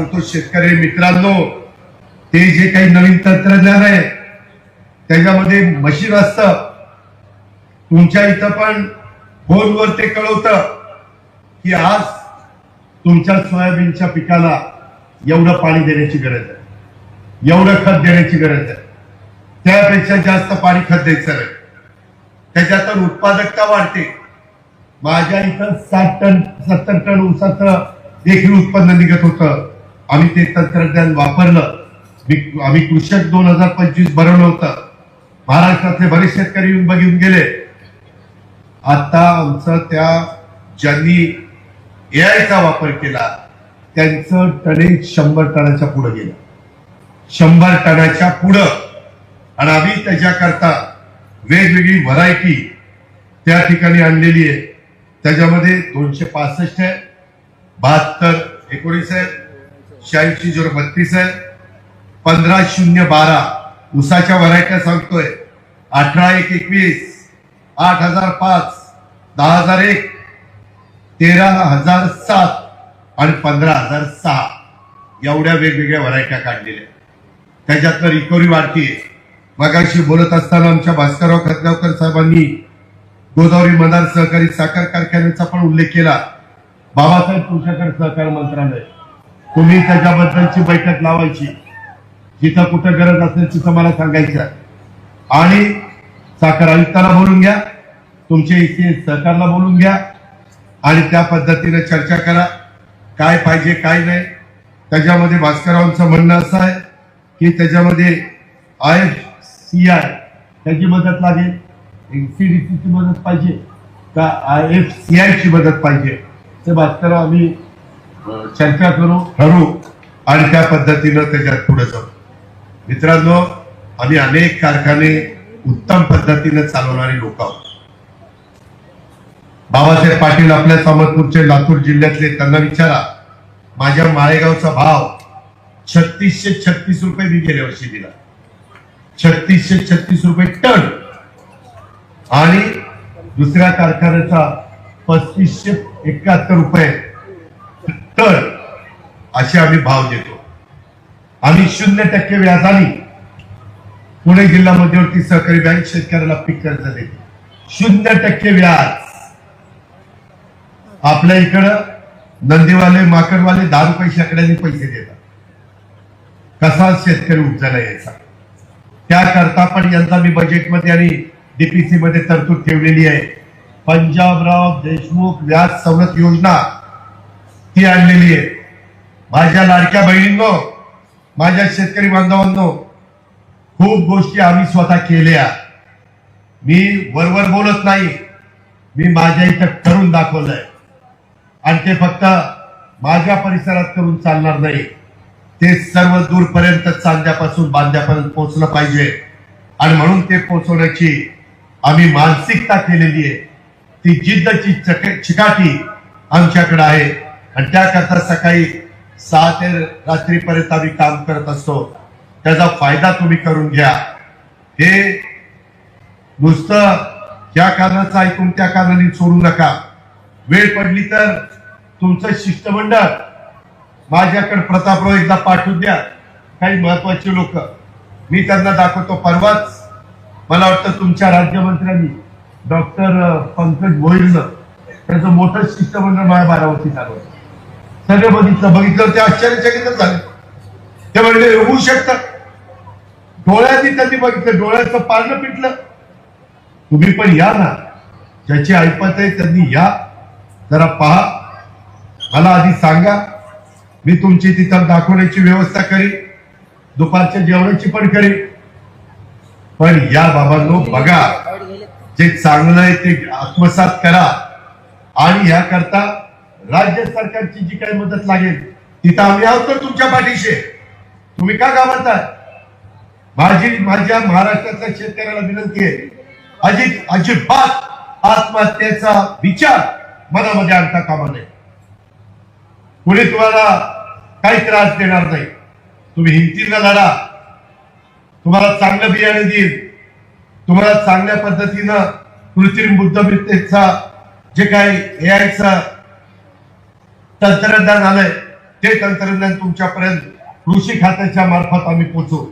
सांगतो शेतकरी मित्रांनो ते जे काही नवीन तंत्रज्ञान आहे त्याच्यामध्ये मशीन असत. तुमच्या इथं पण फोनवर ते कळवत की आज तुमच्या सोयाबीनच्या पिकाला एवढं पाणी देण्याची गरज आहे. एवढं खत देण्याची गरज आहे. त्यापेक्षा जास्त पाणी खत द्यायचं नाही. त्याच्यातून उत्पादकता वाढते. माझ्या इथं साठ टन सत्तर टन ऊसाचं देखील उत्पन्न निघत होतं. आम्ही ते तंत्रज्ञान वापरलं. मी- आम्ही कृषक दोन हजार पंचवीस भरवलं होतं. महाराष्ट्रातले बरेच शेतकरी येऊन बघून गेले. आता आमचं त्या ज्यांनी एआयचा वापर केला त्यांचं टनेज शंभर टनाच्या पुढं गेलं. शंभर टनाच्या पुढं. आणि आम्ही त्याच्याकरता वेगवेगळी व्हरायटी त्या ठिकाणी आणलेली आहे. त्याच्यामध्ये दोनशे पासष्ट आहे. बहात्तर एकोणीस आहे. शहाऐंशी झिरो बत्तीस आहे. पंधरा शून्य बारा. उसाच्या व्हरायट्या सांगतोय. अठरा एक एकवीस. आठ हजार पाच. दहा हजार एक. तेरा हजार सात. आणि पंधरा हजार सहा. एवढ्या वेगवेगळ्या व्हरायट्या काढलेल्या त्याच्यातनं रिकव्हरी वाढतीये. मगाशी बोलत असताना आमच्या भास्करराव खतगावकर साहेबांनी गोदावरी मदार सहकारी साखर कारखान्याचा पण उल्लेख केला. बाबासाहेब तुमच्याकडे सहकार मंत्रालय. तुम्ही त्याच्याबद्दलची बैठक लावायची. जिथं कुठं गरज असेल तिथं मला सांगायचं. आणि साखर आयुक्ताला बोलून घ्या. तुमच्या इथे सरकारला बोलून घ्या. आणि त्या पद्धतीने चर्चा करा. काय पाहिजे काय नाही. त्याच्यामध्ये भास्कररावांचं म्हणणं असं आहे की त्याच्यामध्ये आय एफ सी आय त्याची मदत लागेल. एन सी डी सीची मदत पाहिजे का आय एफ सी आयची मदत पाहिजे? ते भास्करराव आम्ही चर्चा करू ठरू आणि त्या पद्धतीनं त्याच्यात पुढे जाऊ. मित्रांनो आम्ही अनेक कारखाने उत्तम पद्धतीने चालवणारे लोक आहोत. बाबासाहेब पाटील आपल्या समजपूरचे लातूर जिल्ह्यातले त्यांना विचारा. माझ्या माळेगावचा भाव छत्तीसशे छत्तीस रुपये मी गेल्या वर्षी दिला. छत्तीसशे छत्तीस रुपये टन. आणि दुसऱ्या कारखान्याचा पस्तीसशे एकाहत्तर रुपये तर असे आम्ही भाव देतो. आम्ही शून्य टक्के व्याजाने पुणे जिल्हा मध्यवर्ती सहकारी बँक शेतकऱ्याला पीक कर्ज देते. शून्य टक्के व्याज. आपल्या इकडं नंदीवाले माकडवाले दहा रुपये शेकड्याने पैसे देतात. कसा शेतकरी उपजायला यायचा? त्याकरता पण यंदा मी बजेटमध्ये आणि डीपीसी मध्ये तरतूद ठेवलेली आहे. पंजाबराव देशमुख व्याज सवलत योजना ती आणलेली आहे. माझ्या लाडक्या बहिणींनो माझ्या शेतकरी बांधवांनो खूप गोष्टी आम्ही स्वतः केल्या. मी वरवर बोलत नाही मी माझ्या इथं करून दाखवलंय. आणि ते फक्त माझ्या परिसरात करून चालणार नाही. ते सर्व दूरपर्यंत चांद्यापासून बांध्यापर्यंत पोहोचलं पाहिजे. आणि म्हणून ते पोहोचवण्याची आम्ही मानसिकता केलेली आहे. ती जिद्दची चक- चिकाटी आमच्याकडे आहे. आणि त्याकरता सकाळी सहा ते रात्रीपर्यंत आम्ही काम करत असतो. त्याचा फायदा तुम्ही करून घ्या. हे नुसतं त्या कारणाचं ऐकून त्या कारणाने सोडू नका. वेळ पडली तर तुमचं शिष्टमंडळ माझ्याकडे प्रतापराव एकदा पाठवून द्या. काही महत्त्वाचे लोक. मी त्यांना दाखवतो. परवाच मला वाटतं तुमच्या राज्यमंत्र्यांनी डॉक्टर पंकज भोईरनं त्याचं मोठं शिष्टमंडळ माझ्या बारावती झालं होतं. सगळे बघितलं बघितलं ते आश्चर्यचकित झाले. ते म्हणले होऊ शकतं. डोळ्यांनी त्यांनी बघितलं डोळ्याचं पारणं पिटलं. तुम्ही पण या ना. ज्याची ऐपत आहे त्यांनी या. जरा पहा. मला आधी सांगा. मी तुमची तिथं दाखवण्याची व्यवस्था करीन. दुपारच्या जेवणाची पण करीन. पण या बाबांनो बघा. जे चांगलं आहे ते आत्मसात करा. आणि याकरता राज्य सरकारची जी काही मदत लागेल तिथं आम्ही आहोत तर तुमच्या पाठीशी. तुम्ही का घाबरताय? माझी माझ्या महाराष्ट्रातल्या शेतकऱ्याला विनंती आहे अजित अजिबात आत्महत्येचा विचार मनामध्ये आणता कामा नये. पुढे तुम्हाला काही त्रास देणार नाही. तुम्ही हिमतीनं लढा. तुम्हाला चांगलं बियाणे देईल. तुम्हाला चांगल्या पद्धतीनं कृत्रिम बुद्धिमत्तेचा जे काही एआयचा तंत्रज्ञान आलंय. ते तंत्रज्ञान तुमच्यापर्यंत कृषी खात्याच्या मार्फत आम्ही पोचवू